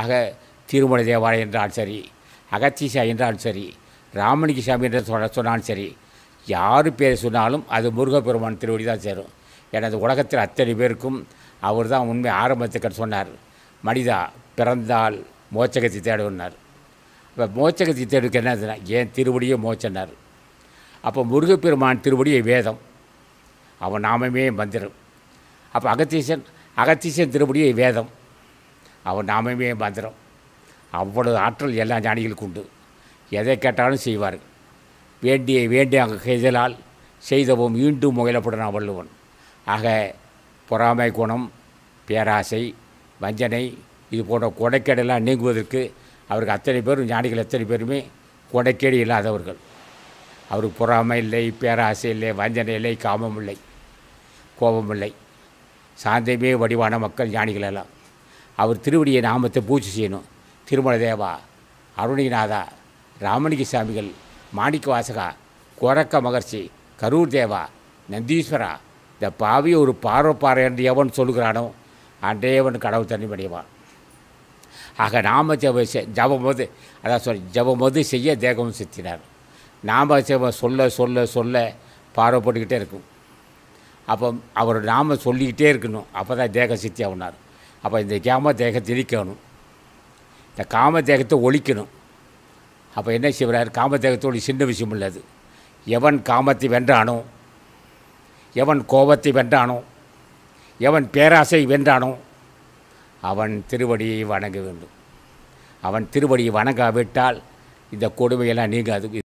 ஆக திருமண தேவாலயம் என்றால் சரி அகத்தீசா என்றாலும் சரி ராமலிங்க சாமி என்று சொன்ன சொன்னாலும் சரி யார் பேர் சொன்னாலும் அது முருகப்பெருமான் திருவடி தான் சேரும். எனது உலகத்தில் அத்தனை பேருக்கும் அவர் தான் உண்மை ஆரம்பத்துக்கு சொன்னார். மனிதா பிறந்தால் மோட்சகத்தை தேடுனார் இப்போ மோச்சகத்தை தேடுக்கு என்ன ஏன் திருவடியே மோச்சனார் அப்போ முருகப்பெருமான் திருவடியை வேதம். அவன் நாமமே மந்திரம். அப்போ அகத்தீசன் அகத்தீசன் திருவடியை வேதம். அவன் நாமமே மந்திரம் அவ்வளவு ஆற்றல் எல்லா ஞானிகளுக்கு உண்டு. எதை கேட்டாலும் செய்வார். வேண்டிய வேண்டிய செய்தலால் செய்தவும் மீண்டும் முயலப்படணும் வள்ளுவன் ஆக பொறாமை குணம் பேராசை வஞ்சனை இது போன்ற கொடைக்கேடெல்லாம் நீங்குவதற்கு அவருக்கு அத்தனை பேரும் ஞானிகள் அத்தனை பேருமே கொடைக்கேடு இல்லாதவர்கள். அவருக்கு பொறாமை இல்லை பேராசை இல்லை வஞ்சனை இல்லை காமம் இல்லை கோபம் இல்லை. சாந்தமே வடிவான மக்கள் ஞானிகளெல்லாம் அவர் திருவடியை நாமத்தை பூஜை செய்யணும். திருமல தேவா அருணிநாதா ராமலிங்க சாமிகள் மாணிக்க வாசகா கோரக்க மகர்ஷி கரூர் தேவா நந்தீஸ்வரா இந்த பாவி ஒரு பார்வப்பாறை என்று எவன் சொல்லுகிறானோ அன்றையவன் கடவுள் தண்ணி படைவான் ஆக நாம ஜப ஜபம் போது அதான் சொல் ஜபம் போது செய்ய தேகமும் சித்தினார். நாம ஜப சொல்ல சொல்ல சொல்ல பார்வைப்பட்டுக்கிட்டே இருக்கும். அப்போ அவர் நாம சொல்லிக்கிட்டே இருக்கணும். அப்போ தான் தேக சித்தி ஆகுனார் அப்போ இந்த காம தேகத்தை இழிக்கணும் இந்த காம தேகத்தை ஒழிக்கணும். அப்போ என்ன செய்கிறார் காம தேகத்தோடு சின்ன விஷயம் உள்ளது. எவன் காமத்தை வென்றானோ எவன் கோபத்தை வென்றானோ எவன் பேராசை வென்றானோ அவன் திருவடியை வணங்க வேண்டும். அவன் திருவடியை வணங்காவிட்டால் இந்த கொடுமையெல்லாம் நீங்காது.